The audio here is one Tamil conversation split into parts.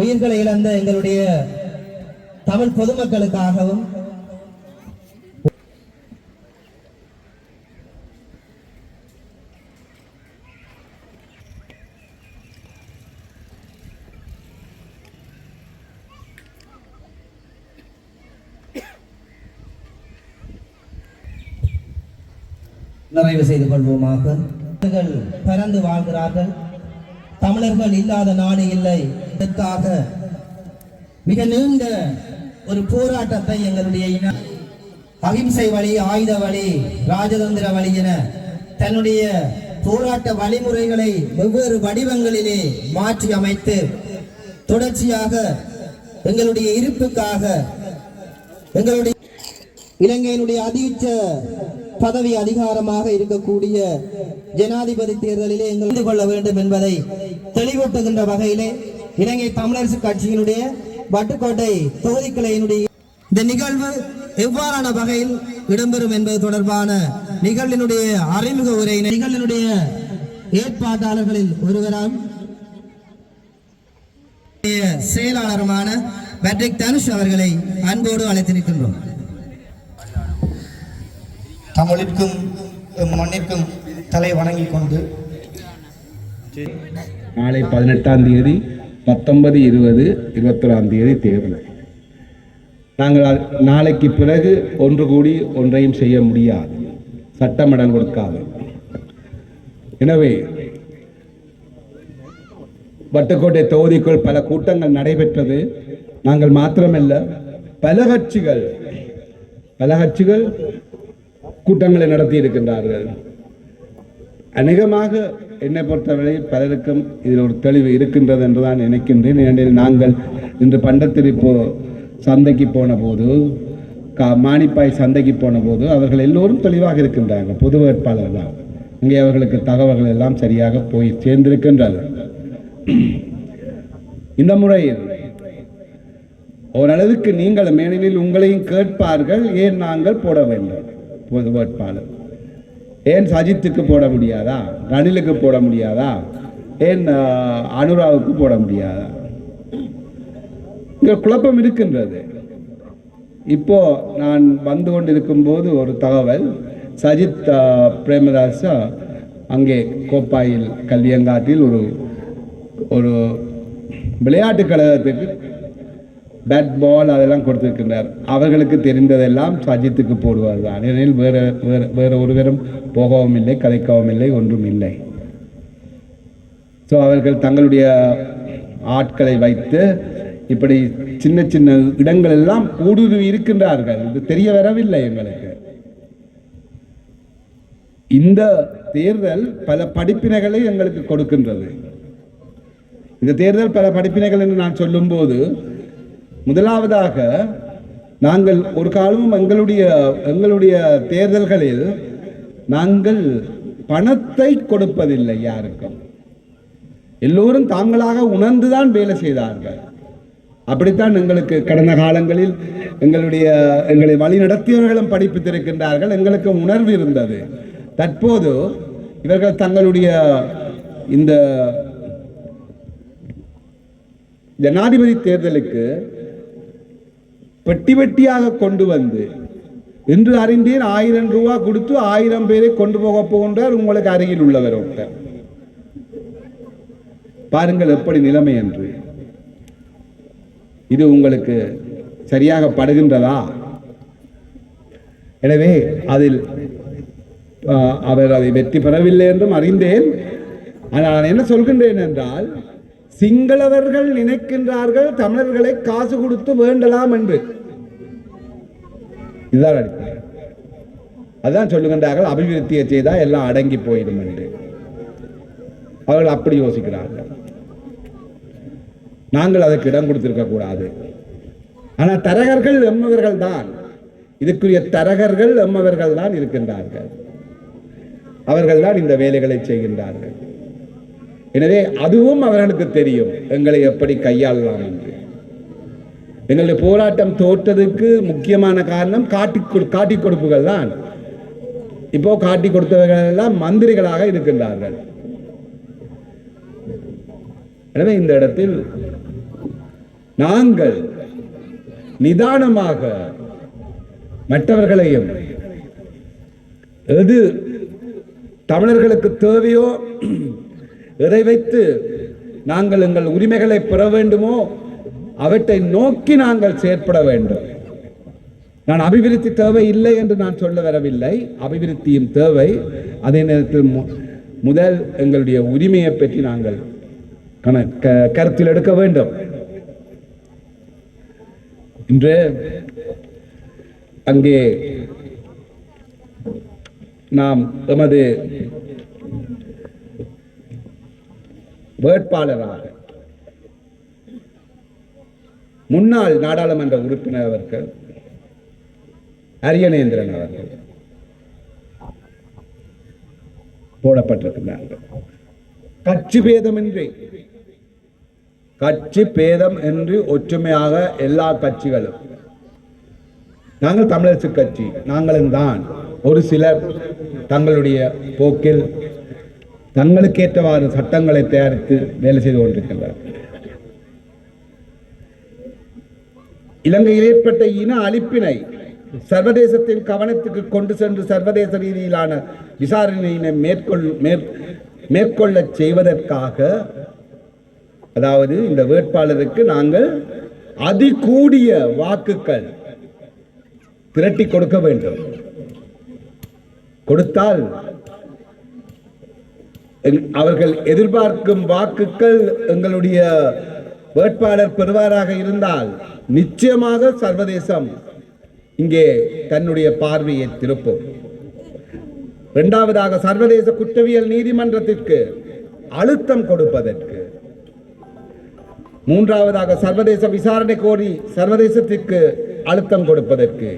உயிர்களை இழந்த எங்களுடைய தமிழ் பொதுமக்களுக்காகவும் நிறைவு செய்து கொள்வோமாக. பிறந்து வாழ்கிறார்கள். தமிழர்கள் இல்லாத நாடு இல்லை. இதற்காக மிக நீண்ட ஒரு போராட்டத்தை எங்களுடைய இன அகிம்சை வழி ஆயுத வழி ராஜதந்திர வழி என தன்னுடைய போராட்ட வழிமுறைகளை வெவ்வேறு வடிவங்களிலே மாற்றி அமைத்து தொடர்ச்சியாக எங்களுடைய இருப்புக்காக எங்களுடைய இலங்கையினுடைய அதியுச்ச பதவி அதிகாரமாக இருக்கக்கூடிய ஜனாதிபதி தேர்தலிலே எங்கள் கொள்ள வேண்டும் என்பதை தெளிவூட்டுகின்ற வகையிலே இலங்கை தமிழரசு கட்சியினுடைய வட்டுக்கோட்டை தொகுதி கிளையினுடைய இந்த நிகழ்வு எவ்வாறான வகையில் இடம்பெறும் என்பது தொடர்பான நிகழ்வினுடைய அறிமுக உரை நிகழ்வினுடைய ஏற்பாட்டாளர்களில் ஒருவராம் செயலாளருமான பேட்ரிக் தனுஷ் அவர்களை அன்போடு அழைத்து நிற்கின்றோம். தமிழிற்கும் மண்ணிற்கும் தலை வணங்கிக் கொண்டு நாளை பதினெட்டாம் தேதி பத்தொன்பது இருபது இருபத்தொராம் தேதி தேர்தல். நாங்கள் நாளைக்கு பிறகு ஒன்று கூடி ஒன்றையும் செய்ய முடியாது. சட்டம் இடம் கொடுக்காது. எனவே வட்டுக்கோட்டை தொகுதிக்குள் பல கூட்டங்கள் நடைபெற்றது. நாங்கள் மாத்திரமல்ல பல கட்சிகள் பல கட்சிகள் கூட்டங்களை நடத்தி இருக்கின்றார்கள். அநேகமாக என்னை பொறுத்தவரை பலருக்கும் இதில் ஒரு தெளிவு இருக்கின்றது என்று தான் நினைக்கின்றேன். ஏனெனில் நாங்கள் இன்று பண்டத்தில் இப்போ சந்தைக்கு போன போது கா மானிப்பாய் சந்தைக்கு போன போது அவர்கள் எல்லோரும் தெளிவாக இருக்கின்றாங்க பொது வேட்பாளர் தான். இங்கே அவர்களுக்கு தகவல்கள் எல்லாம் சரியாக போய் சேர்ந்திருக்கின்றது. இந்த முறையில் ஓரளவுக்கு நீங்கள் மேனில் உங்களையும் கேட்பார்கள். ஏன் நாங்கள் போட வேண்டும்? பொது வேட்பாளர். ஏன் சஜித்துக்கு போட முடியாதா? ரணிலுக்கு போட முடியாதா? ஏன் அனுராவுக்கு போட முடியாதா? இங்கே குழப்பம் இருக்கின்றது. இப்போ நான் வந்து கொண்டிருக்கும் போது ஒரு தகவல் சஜித் ஆஹ், பிரேமதாசா அங்கே கோப்பாயில் கல்வியங்காட்டில் ஒரு ஒரு விளையாட்டு கழகத்துக்கு பேட் பால் அதெல்லாம் கொடுத்துருக்கின்றார். அவர்களுக்கு தெரிந்ததெல்லாம் சஜித்துக்கு போடுவார். தான் ஏனெனில் வேறு வேறு வேறு ஒருவரும் போகவும் இல்லை கதைக்கவும் இல்லை ஒன்றும் இல்லை ஸோ அவர்கள் தங்களுடைய ஆட்களை வைத்து இப்படி சின்ன சின்ன இடங்கள் எல்லாம் ஊடுருவி இருக்கின்றார்கள். இது தெரிய வரவில்லை எங்களுக்கு. இந்த தேர்தல் பல படிப்பினைகளை எங்களுக்கு கொடுக்கின்றது. இந்த தேர்தல் பல படிப்பினைகள் என்று நான் சொல்லும்போது முதலாவதாக நாங்கள் ஒரு காலமும் எங்களுடைய எங்களுடைய தேர்தல்களில் நாங்கள் பணத்தை கொடுப்பதில்லை யாருக்கும். எல்லோரும் தாங்களாக உணர்ந்துதான் வேலை செய்தார்கள். அப்படித்தான் எங்களுக்கு கடந்த காலங்களில் எங்களுடைய எங்களை வழி நடத்தியவர்களும் படிப்பித்திருக்கின்றார்கள் எங்களுக்கு உணர்வு இருந்தது. தற்போது இவர்கள் தங்களுடைய இந்த ஜனாதிபதி தேர்தலுக்கு பெட்டி பெட்டியாக கொண்டு வந்து இன்று அறிந்தேன் ஆயிரம் ரூபா கொடுத்து ஆயிரம் பேரை கொண்டு போக போகின்றார் உங்களுக்கு அருகில் உள்ளவர் ஒருத்தர். பாருங்கள் எப்படி நிலைமை என்று. இது உங்களுக்கு சரியாக படுகின்றதா? எனவே அதில் அவர் அதை வெற்றி பெறவில்லை என்றும் அறிந்தேன். ஆனால் நான் என்ன சொல்கின்றேன் என்றால் சிங்களவர்கள் நினைக்கின்றார்கள் தமிழர்களை காசு கொடுத்து வேண்டலாம் என்று. இதுதான் அடிப்படை. அதான் சொல்லுகின்றார்கள் அபிவிருத்தியை செய்தால் எல்லாம் அடங்கி போயிடும் என்று. அவர்கள் அப்படி யோசிக்கிறார்கள். நாங்கள் அதற்கு இடம் கொடுத்திருக்க கூடாது. ஆனால் தரகர்கள் எம்மவர்கள் தான். இதுக்குரிய தரகர்கள் எம்மவர்கள் தான் இருக்கின்றார்கள். அவர்கள் தான் இந்த வேலைகளை செய்கின்றார்கள். எனவே அதுவும் அவர்களுக்கு தெரியும். எங்களை எப்படி கையாளலாம் என்று. எங்களுடைய போராட்டம் தோற்றதுக்கு முக்கியமான காரணம் காட்டி கொடு- காட்டி கொடுப்புகள் தான். இப்போ காட்டி கொடுத்தவர்கள் எல்லாம் மந்திரிகளாக இருக்கின்றார்கள். எனவே இந்த இடத்தில் நாங்கள் நிதானமாக மற்றவர்களையும் எது தமிழர்களுக்கு தேவையோ எதை வைத்து நாங்கள் எங்கள் உரிமைகளை பெற வேண்டுமோ அவற்றை நோக்கி நாங்கள் செயற்பட வேண்டும். நான் அபிவிருத்தி தேவை இல்லை என்று நான் சொல்ல வரவில்லை. அபிவிருத்தியும் தேவை. அதே நேரத்தில் மு- முதல் எங்களுடைய உரிமையை பற்றி நாங்கள் கண- கருத்தில் எடுக்க வேண்டும். இன்று அங்கே நாம் எமது வேட்பாளராக. முன்னாள் நாடாளுமன்ற உறுப்பினர் அவர்கள் அரியநேந்திரன் அவர்கள் போடப்பட்டிருக்கிறார்கள். கட்சி பேதமின்றி கட்சி பேதம் என்று ஒற்றுமையாக எல்லா கட்சிகளும் நாங்கள் தமிழரசு கட்சி நாங்களும் தான் ஒரு சிலர் தங்களுடைய போக்கில் தங்களுக்கு ஏற்றவாறு சட்டங்களை தயாரித்து வேலை செய்து கொண்டிருக்கின்றனர் இலங்கையில் ஏற்பட்ட இன அழிப்பினை சர்வதேசத்தின் கவனத்துக்கு கொண்டு சென்று சர்வதேச ரீதியிலான விசாரணையினை மேற்கொள் மேற்கொள்ள செய்வதற்காக அதாவது இந்த வேட்பாளருக்கு நாங்கள் அதிகூடிய வாக்குகள் திரட்டி கொடுக்க வேண்டும். கொடுத்தால் அவர்கள் எதிர்பார்க்கும் வாக்குகள் எங்களுடைய வேட்பாளர் பெறுவாராக இருந்தால் நிச்சயமாக சர்வதேசம் இங்கே தன்னுடைய பார்வையை திருப்பும். இரண்டாவதாக சர்வதேச குற்றவியல் நீதிமன்றத்திற்கு அழுத்தம் கொடுப்பதற்கு. மூன்றாவதாக சர்வதேச விசாரணை கோரி சர்வதேசத்திற்கு அழுத்தம் கொடுப்பதற்கு.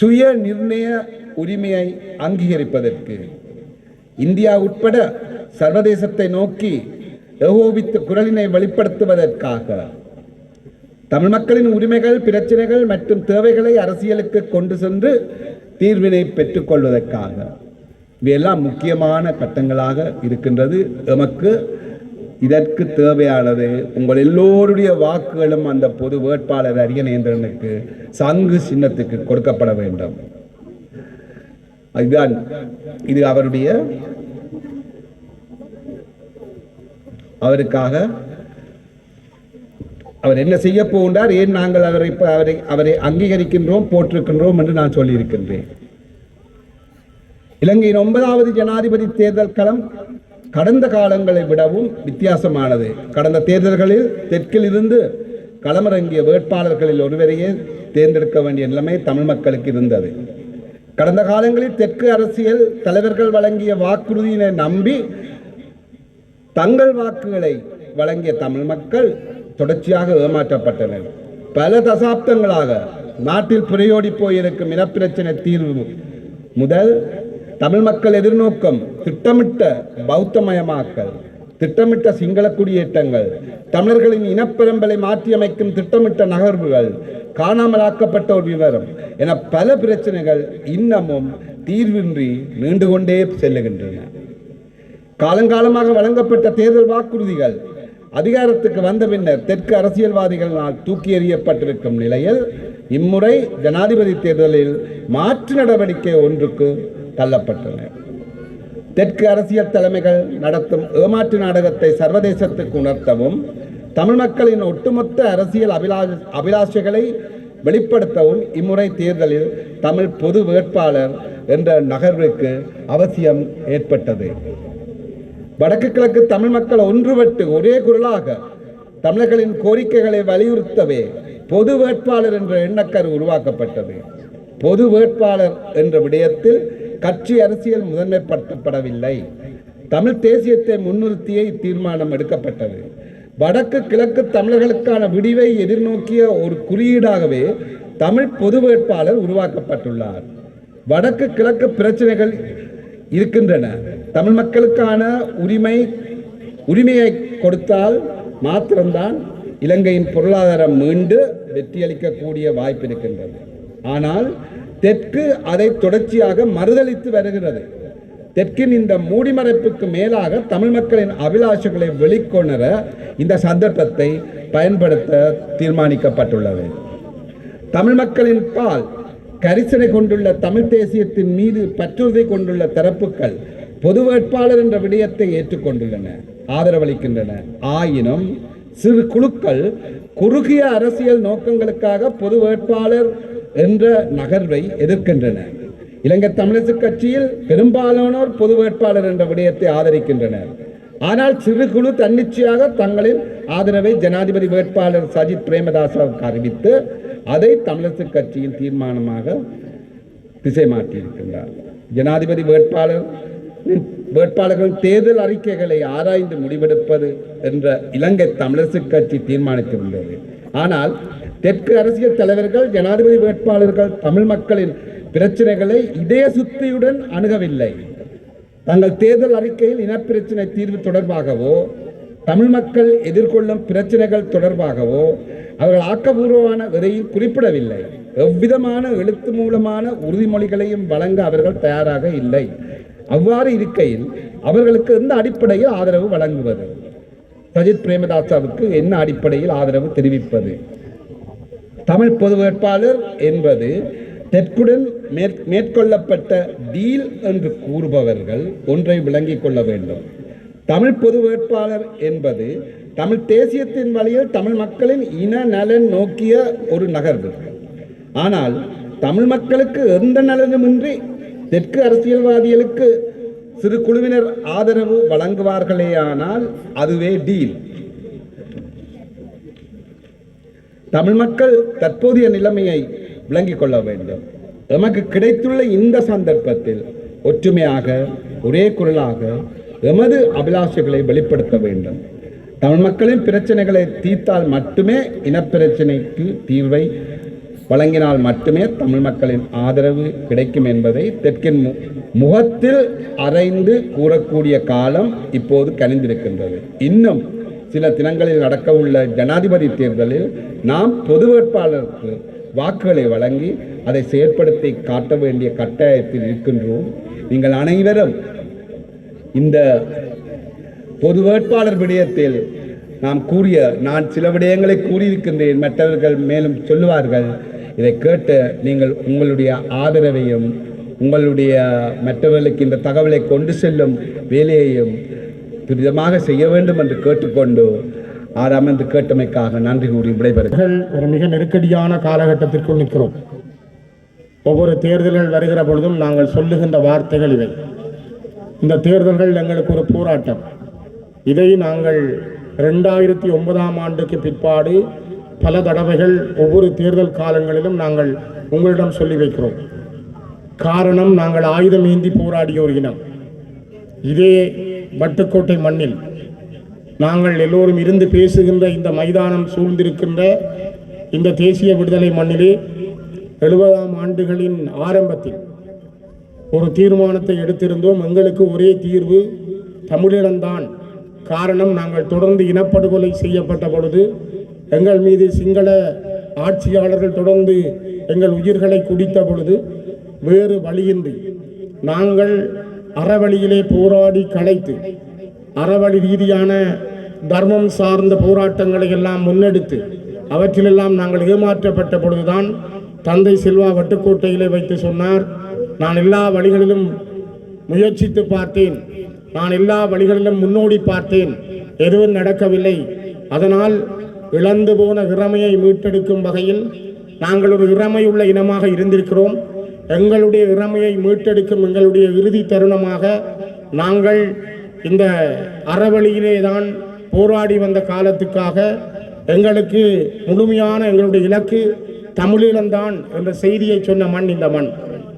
சுய நிர்ணய உரிமையை அங்கீகரிப்பதற்கு. இந்தியா உட்பட சர்வதேசத்தை நோக்கி ஏகோபித்த குரலினை வெளிப்படுத்துவதற்காக. தமிழ் மக்களின் உரிமைகள் பிரச்சனைகள் மற்றும் தேவைகளை அரசியலுக்கு கொண்டு சென்று தீர்வினை பெற்றுக்கொள்வதற்காக. இவையெல்லாம் முக்கியமான கட்டங்களாக இருக்கின்றது. எமக்கு இதற்கு தேவையானது உங்கள் எல்லோருடைய வாக்குகளும் அந்த பொது வேட்பாளர் அரியநேந்திரனுக்கு சங்கு சின்னத்துக்கு கொடுக்கப்பட வேண்டும். அதுதான் இது அவருடைய அவருக்காக அவர் என்ன செய்ய போகின்றார் ஏன் நாங்கள் அவரை அவரை அவரை அங்கீகரிக்கின்றோம் போற்றிருக்கின்றோம் என்று நான் சொல்லியிருக்கின்றேன். இலங்கையின் ஒன்பதாவது ஜனாதிபதி தேர்தல் களம் கடந்த காலங்களை விடவும் வித்தியாசமானது. கடந்த தேர்தல்களில் தெற்கில் இருந்து களமிறங்கிய வேட்பாளர்களில் ஒருவரையே தேர்ந்தெடுக்க வேண்டிய நிலைமை தமிழ் மக்களுக்கு இருந்தது. கடந்த காலங்களில் தெற்கு அரசியல் தலைவர்கள் வழங்கிய வாக்குறுதியினை நம்பி தங்கள் வாக்குகளை வழங்கிய தமிழ் மக்கள் தொடர்ச்சியாக ஏமாற்றப்பட்டனர். பல தசாப்தங்களாக நாட்டில் புரையோடி போயிருக்கும் இனப்பிரச்சனை தீர்வு முதல் தமிழ் மக்கள் எதிர்நோக்கம் திட்டமிட்ட பௌத்தமயமாக்கல். திட்டமிட்ட சிங்கள குடியேற்றங்கள் தமிழர்களின் இனப்பெரும்பலை மாற்றியமைக்கும் திட்டமிட்ட நகர்வுகள் காணாமலாக்கப்பட்ட ஒரு விவரம் என பல பிரச்சனைகள் இன்னமும் தீர்வின்றி நீண்டு கொண்டே செல்லுகின்றன. காலங்காலமாக வழங்கப்பட்ட தேர்தல் வாக்குறுதிகள் அதிகாரத்துக்கு வந்த பின்னர் தெற்கு அரசியல்வாதிகளால் தூக்கி எறியப்பட்டிருக்கும் நிலையில் இம்முறை ஜனாதிபதி தேர்தலில் மாற்று நடவடிக்கை ஒன்றுக்கு தள்ளப்பட்டன. தெற்கு அரசியல் தலைமைகள் நடத்தும் ஏமாற்று நாடகத்தை சர்வதேசத்துக்கு உணர்த்தவும் தமிழ் மக்களின் ஒட்டுமொத்த அரசியல் அபிலா அபிலாஷைகளை வெளிப்படுத்தவும் இம்முறை தேர்தலில் தமிழ் பொது வேட்பாளர் என்ற நகர்வுக்கு அவசியம் ஏற்பட்டது. வடக்கு கிழக்கு தமிழ் மக்கள் ஒன்றுபட்டு ஒரே குரலாக தமிழர்களின் கோரிக்கைகளை வலியுறுத்தவே பொது வேட்பாளர் என்ற எண்ணக்கரு உருவாக்கப்பட்டது. பொது வேட்பாளர் என்ற விடயத்தில் கட்சி அரசியல் முதன்மைப்படுத்தப்படவில்லை. தமிழ் தேசியத்தை முன்னிறுத்தியே இத்தீர்மானம் எடுக்கப்பட்டது. வடக்கு கிழக்கு தமிழர்களுக்கான விடிவை எதிர்நோக்கிய ஒரு குறியீடாகவே தமிழ் பொது வேட்பாளர் உருவாக்கப்பட்டுள்ளார். வடக்கு கிழக்கு பிரச்சனைகள் இருக்கின்றன. தமிழ் மக்களுக்கான உரிமை உரிமையை கொடுத்தால் மாத்திரம்தான் இலங்கையின் பொருளாதாரம் மீண்டு வெற்றியளிக்கக்கூடிய வாய்ப்பு இருக்கின்றது. ஆனால் தெற்கு அதை தொடர்ச்சியாக மறுதளித்து வருகிறது. தெற்கின் இந்த மூடிமறைப்புக்கு மேலாக தமிழ் மக்களின் அபிலாஷங்களை வெளிக்கொணர இந்த சந்தர்ப்பத்தை பயன்படுத்த தீர்மானிக்கப்பட்டுள்ளது. தமிழ் மக்களின் பால் கரிசனை கொண்டுள்ள தமிழ் தேசியத்தின் மீது பற்றுறுதி கொண்டுள்ள தரப்புகள் பொது வேட்பாளர் என்ற விடயத்தை ஏற்றுக்கொண்டுள்ளன ஆதரவளிக்கின்றன. ஆயினும் சிறு குழுக்கள் குறுகிய அரசியல் நோக்கங்களுக்காக பொது வேட்பாளர் என்ற நகர்வை எதிர்க்கின்றன. இலங்கை தமிழரசு கட்சியில் பெரும்பாலானோர் பொது வேட்பாளர் என்ற விடயத்தை ஆதரிக்கின்றனர். ஆனால் சிறு குழு தன்னிச்சையாக தங்களின் ஆதரவை ஜனாதிபதி வேட்பாளர் சஜித் பிரேமதாசாவுக்கு அறிவித்து அதை தமிழரசு கட்சியின் தீர்மானமாக திசை மாற்றியிருக்கின்றார். ஜனாதிபதி வேட்பாளர் வேட்பாளர்கள் தேர்தல் அறிக்கைகளை ஆராய்ந்து முடிவெடுப்பது என்ற இலங்கை தமிழரசு கட்சி தீர்மானித்திருந்தது ஆனால் தெற்கு அரசியல் தலைவர்கள் ஜனாதிபதி வேட்பாளர்கள் தமிழ் மக்களின் பிரச்சனைகளை இதய சுத்தியுடன் அணுகவில்லை. தங்கள் தேர்தல் அறிக்கையில் இனப்பிரச்சனை தீர்வு தொடர்பாகவோ தமிழ் மக்கள் எதிர்கொள்ளும் பிரச்சனைகள் தொடர்பாகவோ அவர்கள் ஆக்கபூர்வமான விதையில் குறிப்பிடவில்லை. எவ்விதமான எழுத்து மூலமான உறுதிமொழிகளையும் வழங்க அவர்கள் தயாராக இல்லை. அவ்வாறு இருக்கையில் அவர்களுக்கு எந்த அடிப்படையில் ஆதரவு வழங்குவது? சஜித் பிரேமதாசாவுக்கு என்ன அடிப்படையில் ஆதரவு தெரிவிப்பது? தமிழ் பொது வேட்பாளர் என்பது தெற்குடன் மேற்கொள்ளப்பட்ட டீல் என்று கூறுபவர்கள் ஒன்றை விளங்கிக் கொள்ள வேண்டும். தமிழ் பொது வேட்பாளர் என்பது தமிழ் தேசியத்தின் வழியில் தமிழ் மக்களின் இன நலன் நோக்கிய ஒரு நகர்வு. ஆனால் தமிழ் மக்களுக்கு எந்த நலனுமின்றி தெற்கு அரசியல்வாதிகளுக்கு சிறு குழுவினர் ஆதரவு வழங்குவார்களேயானால் அதுவே டீல். தமிழ் மக்கள் தற்போதைய நிலைமையை விளங்கிக் கொள்ள வேண்டும். எமக்கு கிடைத்துள்ள இந்த சந்தர்ப்பத்தில் ஒற்றுமையாக ஒரே குரலாக எமது அபிலாஷைகளை வெளிப்படுத்த வேண்டும். தமிழ் மக்களின் பிரச்சனைகளை தீர்த்தால் மட்டுமே இனப்பிரச்சனைக்கு தீர்வை வழங்கினால் மட்டுமே தமிழ் மக்களின் ஆதரவு கிடைக்கும் என்பதை தெற்கின் மு- முகத்தில் அரைந்து கூறக்கூடிய காலம் இப்போது கணிந்திருக்கின்றது இன்னும் சில தினங்களில் நடக்கவுள்ள ஜனாதிபதி தேர்தலில் நாம் பொது வேட்பாளருக்கு வாக்குகளை வழங்கி அதை செயற்படுத்தி காட்ட வேண்டிய கட்டாயத்தில் இருக்கின்றோம். நீங்கள் அனைவரும் இந்த பொது வேட்பாளர் விடயத்தில் நாம் கூறிய நான் சில விடயங்களை கூறியிருக்கின்றேன் மற்றவர்கள் மேலும் சொல்லுவார்கள். இதை கேட்டு நீங்கள் உங்களுடைய ஆதரவையும் உங்களுடைய மற்றவர்களுக்கு இந்த தகவலை கொண்டு செல்லும் வேலையையும் துரிதமாக செய்ய வேண்டும் என்று கேட்டுக்கொண்டு ஆறாமந்து கேட்டமைக்காக நன்றி கூறி விடைபெறுகிறேன். ஒரு மிக நெருக்கடியான காலகட்டத்திற்குள் நிற்கிறோம். ஒவ்வொரு தேர்தல்கள் வருகிற பொழுதும் நாங்கள் சொல்லுகின்ற வார்த்தைகள் இவை. இந்த தேர்தல்கள் எங்களுக்கு ஒரு போராட்டம். இதை நாங்கள் ரெண்டாயிரத்தி ஒன்பதாம் ஆண்டுக்கு பிற்பாடு பல தடவைகள் ஒவ்வொரு தேர்தல் காலங்களிலும் நாங்கள் உங்களிடம் சொல்லி வைக்கிறோம். காரணம் நாங்கள் ஆயுதம் ஏந்தி போராடிய ஒரு இனம். இதே வட்டுக்கோட்டை மண்ணில் நாங்கள் எல்லோரும் இருந்து பேசுகின்ற இந்த மைதானம் சூழ்ந்திருக்கின்ற இந்த தேசிய விடுதலை மண்ணிலே எழுபதாம் ஆண்டுகளின் ஆரம்பத்தில் ஒரு தீர்மானத்தை எடுத்திருந்தோம். எங்களுக்கு ஒரே தீர்வு தமிழினம்தான். காரணம் நாங்கள் தொடர்ந்து இனப்படுகொலை செய்யப்பட்ட பொழுது எங்கள் மீது சிங்கள ஆட்சியாளர்கள் தொடர்ந்து எங்கள் உயிர்களை குடித்த பொழுது வேறு வழியின்றி நாங்கள் அறவழியிலே போராடி களைத்து அறவழி ரீதியான தர்மம் சார்ந்த போராட்டங்களை எல்லாம் முன்னெடுத்து அவற்றிலெல்லாம் நாங்கள் ஏமாற்றப்பட்ட பொழுதுதான் தந்தை செல்வா வட்டுக்கோட்டையிலே வைத்து சொன்னார் நான் எல்லா வழிகளிலும் முயற்சித்து பார்த்தேன். நான் எல்லா வழிகளிலும் முன்னோடி பார்த்தேன். எதுவும் நடக்கவில்லை. அதனால் இழந்து போன இறமையை மீட்டெடுக்கும் வகையில் நாங்கள் ஒரு இறமையுள்ள இனமாக இருந்திருக்கிறோம். எங்களுடைய இறமையை மீட்டெடுக்கும் எங்களுடைய இறுதி தருணமாக நாங்கள் இந்த அறவழியிலே தான் போராடி வந்த காலத்துக்காக எங்களுக்கு முழுமையான எங்களுடைய இலக்கு தமிழீழம்தான் என்ற செய்தியை சொன்ன மண் இந்த மண்.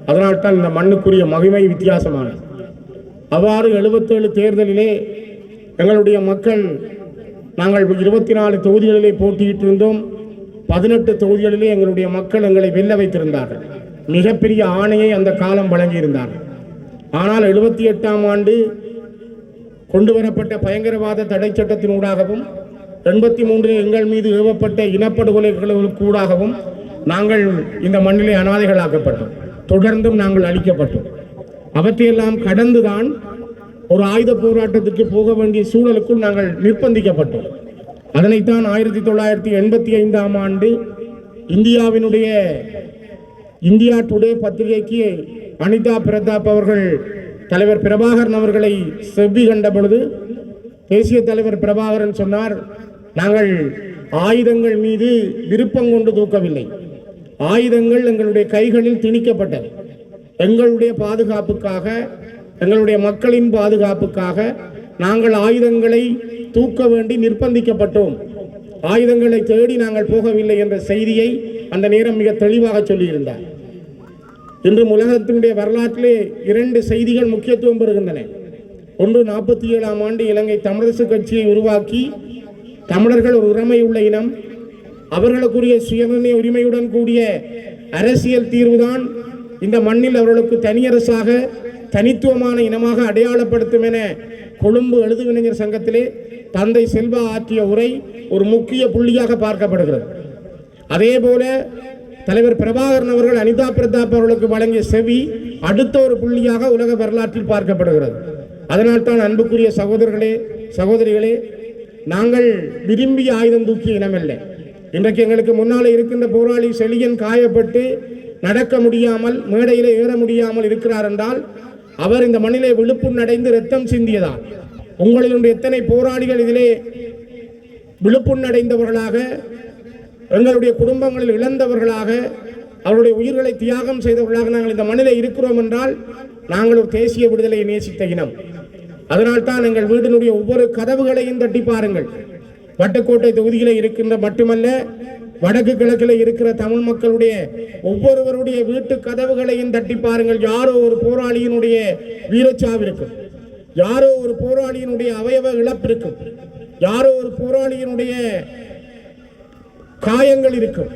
அதனால்தான் இந்த மண்ணுக்குரிய மகிமை வித்தியாசமானது. அவ்வாறு எழுபத்தேழு தேர்தலிலே எங்களுடைய மக்கள் நாங்கள் இருபத்தி நாலு தொகுதிகளிலே போட்டியிட்டிருந்தோம். பதினெட்டு தொகுதிகளிலே எங்களுடைய மக்கள் எங்களை வெல்ல வைத்திருந்தார்கள். மிகப்பெரிய ஆணையை அந்த காலம் வழங்கியிருந்தார். ஆனால் எழுபத்தி எட்டாம் ஆண்டு கொண்டு வரப்பட்ட பயங்கரவாத தடை சட்டத்தினூடாகவும் எண்பத்தி மூன்று எங்கள் மீது ஏவப்பட்ட இனப்படுகொலைகளுக்கூடாகவும் நாங்கள் இந்த மண்ணிலே அனாதைகளாக்கப்பட்டோம். தொடர்ந்தும் நாங்கள் அழிக்கப்பட்டோம். அவற்றையெல்லாம் கடந்துதான் ஒரு ஆயுத போராட்டத்துக்கு போக வேண்டிய சூழலுக்குள் நாங்கள் நிர்பந்திக்கப்பட்டோம். அதனைத்தான் ஆயிரத்தி தொள்ளாயிரத்தி எண்பத்தி ஐந்தாம் ஆண்டு இந்தியாவினுடைய இந்தியா டுடே பத்திரிகைக்கு அனிதா பிரதாப் அவர்கள் தலைவர் பிரபாகரன் அவர்களை செவ்வி கண்ட பொழுது தேசிய தலைவர் பிரபாகரன் சொன்னார் நாங்கள் ஆயுதங்கள் மீது விருப்பம் கொண்டு தூக்கவில்லை. ஆயுதங்கள் எங்களுடைய கைகளில் திணிக்கப்பட்டது. எங்களுடைய பாதுகாப்புக்காக எங்களுடைய மக்களின் பாதுகாப்புக்காக நாங்கள் ஆயுதங்களை தூக்க வேண்டி நிர்பந்திக்கப்பட்டோம். ஆயுதங்களை தேடி நாங்கள் போகவில்லை என்ற செய்தியை அந்த நேரம் மிக தெளிவாக சொல்லியிருந்தார். இன்று உலகத்தினுடைய வரலாற்றிலே இரண்டு செய்திகள் முக்கியத்துவம் பெறுகின்றன. ஒன்று நாற்பத்தி ஏழாம் ஆண்டு இலங்கை தமிழரசு கட்சியை உருவாக்கி தமிழர்கள் ஒரு உரிமை உள்ள இனம். அவர்களுக்குரிய சுயநிர்ணய உரிமையுடன் கூடிய அரசியல் தீர்வுதான் இந்த மண்ணில் அவர்களுக்கு தனியரசாக தனித்துவமான இனமாக அடையாளப்படுத்தும் என கொழும்பு எழுதுவினைஞர் சங்கத்திலே தந்தை செல்வா ஆற்றிய உரை ஒரு முக்கிய புள்ளியாக பார்க்கப்படுகிறது. அதே போல தலைவர் பிரபாகரன் அவர்கள் அனிதா பிரதாப் அவர்களுக்கு வழங்கிய செவி அடுத்த ஒரு புள்ளியாக உலக வரலாற்றில் பார்க்கப்படுகிறது. அதனால் தான் அன்புக்குரிய சகோதரர்களே சகோதரிகளே நாங்கள் விரும்பிய ஆயுதம் தூக்கிய இனமில்லை இன்றைக்கு எங்களுக்கு முன்னால் இருக்கின்ற போராளி செழியன் காயப்பட்டு நடக்க முடியாமல் மேடையிலே ஏற முடியாமல் இருக்கிறார் என்றால் அவர் இந்த மண்ணிலே விழுப்புண் அடைந்து ரத்தம் சிந்தியதால். உங்களுடைய எத்தனை போராளிகள் இதிலே விழுப்புண்ணடைந்தவர்களாக எங்களுடைய குடும்பங்களில் இழந்தவர்களாக அவருடைய உயிர்களை தியாகம் செய்தவர்களாக நாங்கள் இந்த மண்ணிலே இருக்கிறோம் என்றால் நாங்கள் ஒரு தேசிய விடுதலையை நேசித்த இனம். அதனால் தான் எங்கள் வீட்டினுடைய ஒவ்வொரு கதவுகளையும் தட்டி பாருங்கள். வட்டுக்கோட்டை தொகுதியில் இருக்கின்ற மட்டுமல்ல வடக்கு கிழக்கில் இருக்கிற தமிழ் மக்களுடைய ஒவ்வொருவருடைய வீட்டு கதவுகளையும் தட்டி பாருங்கள். யாரோ ஒரு போராளியினுடைய வீரச்சாவு இருக்கும் யாரோ ஒரு போராளியினுடைய அவயவ இழப்பு இருக்கும் யாரோ ஒரு போராளியினுடைய காயங்கள் இருக்கும்.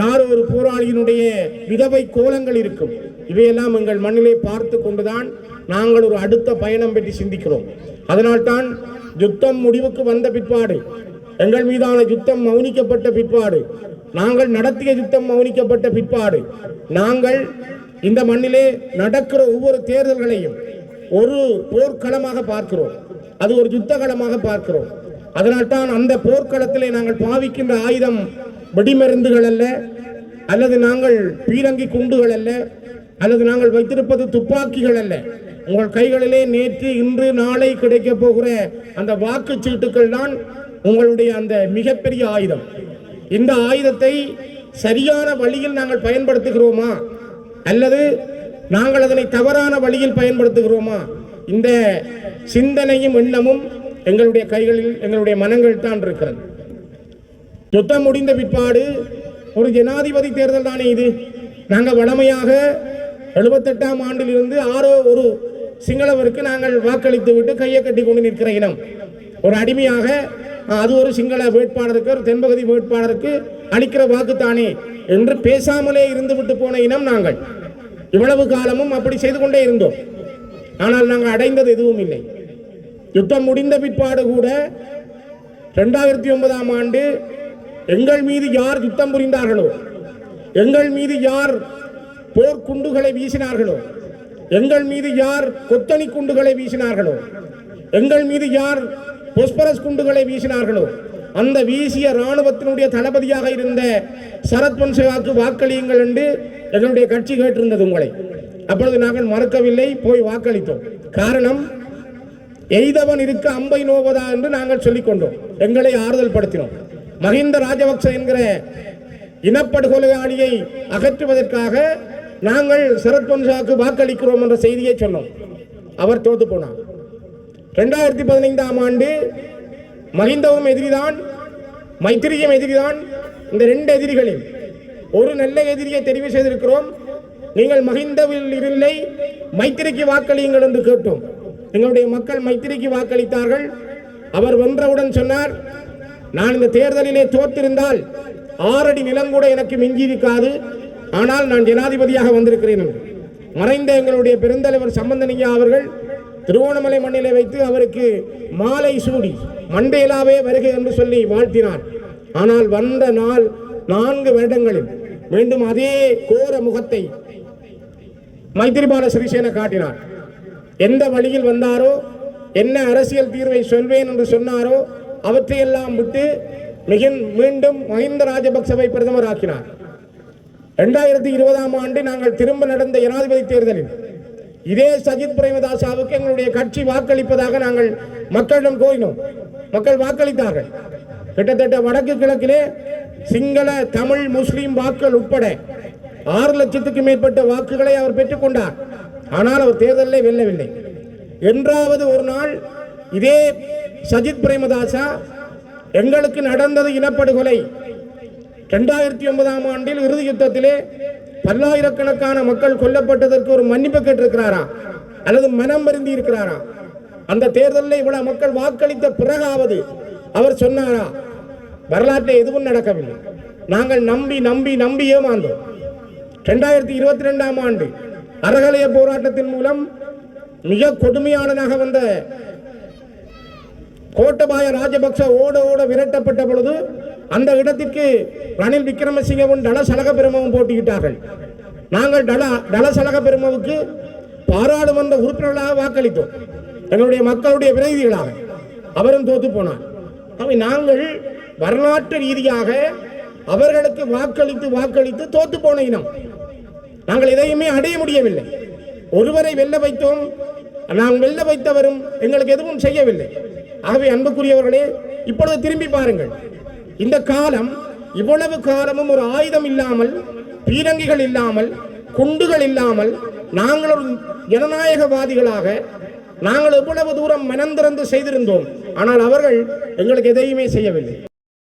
யாரோ ஒரு போராளியினுடைய விதவை கோலங்கள் இருக்கும். இவையெல்லாம் எங்கள் மண்ணிலே பார்த்து கொண்டுதான் நாங்கள் ஒரு அடுத்த பயணம் பற்றி சிந்திக்கிறோம். அதனால்தான் யுத்தம் முடிவுக்கு வந்த பிற்பாடு எங்கள் மீதான யுத்தம் மௌனிக்கப்பட்ட பிற்பாடு நாங்கள் நடத்திய யுத்தம் மௌனிக்கப்பட்ட பிற்பாடு நாங்கள் இந்த மண்ணிலே நடக்கிற ஒவ்வொரு தேர்தல்களையும் ஒரு போர்க்களமாக பார்க்கிறோம். அது ஒரு யுத்த களமாக பார்க்கிறோம். அதனால்தான் அந்த போர்க்களத்திலே நாங்கள் பாவிக்கின்ற ஆயுதம் வெடிமருந்துகள் அல்ல அல்லது நாங்கள் பீரங்கி குண்டுகள் அல்ல அல்லது நாங்கள் வைத்திருப்பது துப்பாக்கிகள் அல்ல உங்கள் கைகளிலே நேற்று இன்று நாளை கிடைக்க போகிற அந்த வாக்குச் சீட்டுக்கள் தான் உங்களுடைய அந்த மிகப்பெரிய ஆயுதம். இந்த ஆயுதத்தை சரியான வழியில் நாங்கள் பயன்படுத்துகிறோமா? அல்லது நாங்கள் அதனை தவறான வழியில் பயன்படுத்துகிறோமா? இந்த சிந்தனையும் எண்ணமும் எங்களுடைய கைகளில் எங்களுடைய மனங்கள் தான் இருக்கிறது. யுத்தம் முடிந்த பிற்பாடு ஒரு ஜனாதிபதி தேர்தல் தானே இது? நாங்கள் வடமையாக எழுபத்தெட்டாம் ஆண்டிலிருந்து ஆரோ ஒரு சிங்களவருக்கு நாங்கள் வாக்களித்து விட்டு கையை கட்டி கொண்டு நிற்கிற இனம். ஒரு அடிமையாக அது ஒரு சிங்கள வேட்பாளருக்கு ஒரு தென்பகுதி வேட்பாளருக்கு அளிக்கிற வாக்குத்தானே என்று பேசாமலே இருந்து விட்டு போன இனம் நாங்கள். இவ்வளவு காலமும் அப்படி செய்து கொண்டே இருந்தோம். ஆனால் நாங்கள் அடைந்தது எதுவும் இல்லை. யுத்தம் முடிந்த பிற்பாடு கூட ரெண்டாயிரத்தி ஒன்பதாம் ஆண்டு எங்கள் மீது யார் யுத்தம் புரிந்தார்களோ எங்கள் மீது யார் போர்க்குண்டுகளை வீசினார்களோ எங்கள் மீது யார் கொத்தணி குண்டுகளை வீசினார்களோ எங்கள் மீது யார் பொஸ்பரஸ் குண்டுகளை வீசினார்களோ அந்த வீசிய ராணுவத்தினுடைய தளபதியாக இருந்த சரத் பொன்சேகாவுக்கு வாக்களியுங்கள் என்று எங்களுடைய கட்சி கேட்டிருந்தது உங்களை. அப்பொழுது நாங்கள் மறக்கவில்லை போய் வாக்களித்தோம். காரணம் எய்தவன் இருக்க அம்பை நோவதா என்று நாங்கள் சொல்லிக்கொண்டோம். எங்களை ஆறுதல் படுத்தினோம் மஹிந்த ராஜபக்ச என்கிற இனப்படுகொலையாளியை அகற்றுவதற்காக நாங்கள் சரத் பொன்சாக்கு வாக்களிக்கிறோம் என்ற செய்தியை சொன்னோம். அவர் தோத்து போனார். ரெண்டாயிரத்தி பதினைந்தாம் ஆண்டு மஹிந்தவும் எதிரிதான் மைத்திரியும் எதிரிதான். இந்த ரெண்டு எதிரிகளில் ஒரு நல்ல எதிரியை தெரிவு செய்திருக்கிறோம். நீங்கள் மஹிந்தவில் இல்லை மைத்திரிக்கு வாக்களியுங்கள் என்று கேட்டோம். எங்களுடைய மக்கள் மைத்திரிக்கு வாக்களித்தார்கள். அவர் வென்றவுடன் சொன்னார் நான் இந்த தேர்தலிலே தோற்றிருந்தால் ஆறடி நிலம் கூட எனக்கு மிஞ்சி இருக்காது ஆனால் நான் ஜனாதிபதியாக வந்திருக்கிறேன் மறைந்த எங்களுடைய பெருந்தலைவர் சம்பந்தனியா அவர்கள் திருவோணமலை மண்ணிலே வைத்து அவருக்கு மாலை சூடி மண்டேலாவே வருகை என்று சொல்லி வாழ்த்தினார். ஆனால் வந்த நாள் நான்கு வருடங்களில் மீண்டும் அதே கோர முகத்தை மைத்திரிபால சிறிசேன காட்டினார். எந்த வழியில் வந்தாரோ என்ன அரசியல் தீர்வை சொல்வேன் என்று சொன்னாரோ அவற்றையெல்லாம் விட்டு மிகுந்த மீண்டும் மஹிந்த ராஜபக்சவை பிரதமர் ஆக்கினார் இரண்டாயிரத்தி இருபதாம் ஆண்டு நாங்கள் திரும்ப நடந்த ஜனாதிபதி தேர்தலில் இதே சஜித் பிரேமதாசாவுக்கு எங்களுடைய கட்சி வாக்களிப்பதாக நாங்கள் மக்களிடம் கோரினோம். மக்கள் வாக்களித்தார்கள். கிட்டத்தட்ட வடக்கு கிழக்கிலே சிங்கள தமிழ் முஸ்லீம் வாக்குகள் உட்பட ஆறு லட்சத்துக்கு மேற்பட்ட வாக்குகளை அவர் பெற்றுக்கொண்டார் ஆனால் அவர் தேர்தலில் வெல்லவில்லை. என்றாவது ஒரு நாள் இதே சஜித் பிரேமதாசா எங்களுக்கு நடந்தது இனப்படுகொலை. ரெண்டாயிரத்தி ஒன்பதாம் ஆண்டில் இறுதி யுத்தத்திலே பல்லாயிரக்கணக்கான மக்கள் கொல்லப்பட்டதற்கு ஒரு மன்னிப்பு கேட்டிருக்கிறாரா? அல்லது மனம் வருந்தி இருக்கிறாரா அந்த தேர்தலில் இவ்வளவு மக்கள் வாக்களித்த பிறகாவது அவர் சொன்னாரா? வரலாற்றில் எதுவும் நடக்கவில்லை. நாங்கள் நம்பி நம்பி நம்பி ஏமாந்தோம். ரெண்டாயிரத்தி இருபத்தி ரெண்டாம் ஆண்டு அறகலைய போராட்டத்தின் மூலம் மிக கொடுமையாளனாக வந்த கோட்டபாய ராஜபக்ச ஓட ஓட விரட்டப்பட்ட பொழுது அந்த இடத்திற்கு ரணில் விக்ரமசிங்கவும் டலசலக பெருமவும் போட்டியிட்டார்கள். நாங்கள் டல டலசலக பெருமவுக்கு பாராளுமன்ற உறுப்பினர்களாக வாக்களித்தோம். எங்களுடைய மக்களுடைய பிரதிநிதிகளாக. அவரும் தோத்து போனார். அவை நாங்கள் வரலாற்று ரீதியாக அவர்களுக்கு வாக்களித்து வாக்களித்து தோத்து போன இனம். நாங்கள் எதையுமே அடைய முடியவில்லை. ஒருவரை வெல்ல வைத்தோம். நாம் வெல்ல வைத்தவரும் எங்களுக்கு எதுவும் செய்யவில்லை. ஆகவே அன்புக்குரியவர்களே இப்பொழுது திரும்பி பாருங்கள். இந்த காலம் இவ்வளவு காலமும் ஒரு ஆயுதம் இல்லாமல் பீரங்கிகள் இல்லாமல் குண்டுகள் இல்லாமல் நாங்கள் ஒரு ஜனநாயகவாதிகளாக நாங்கள் எவ்வளவு தூரம் மனந்திறந்து செய்திருந்தோம். ஆனால் அவர்கள் எங்களுக்கு எதையுமே செய்யவில்லை.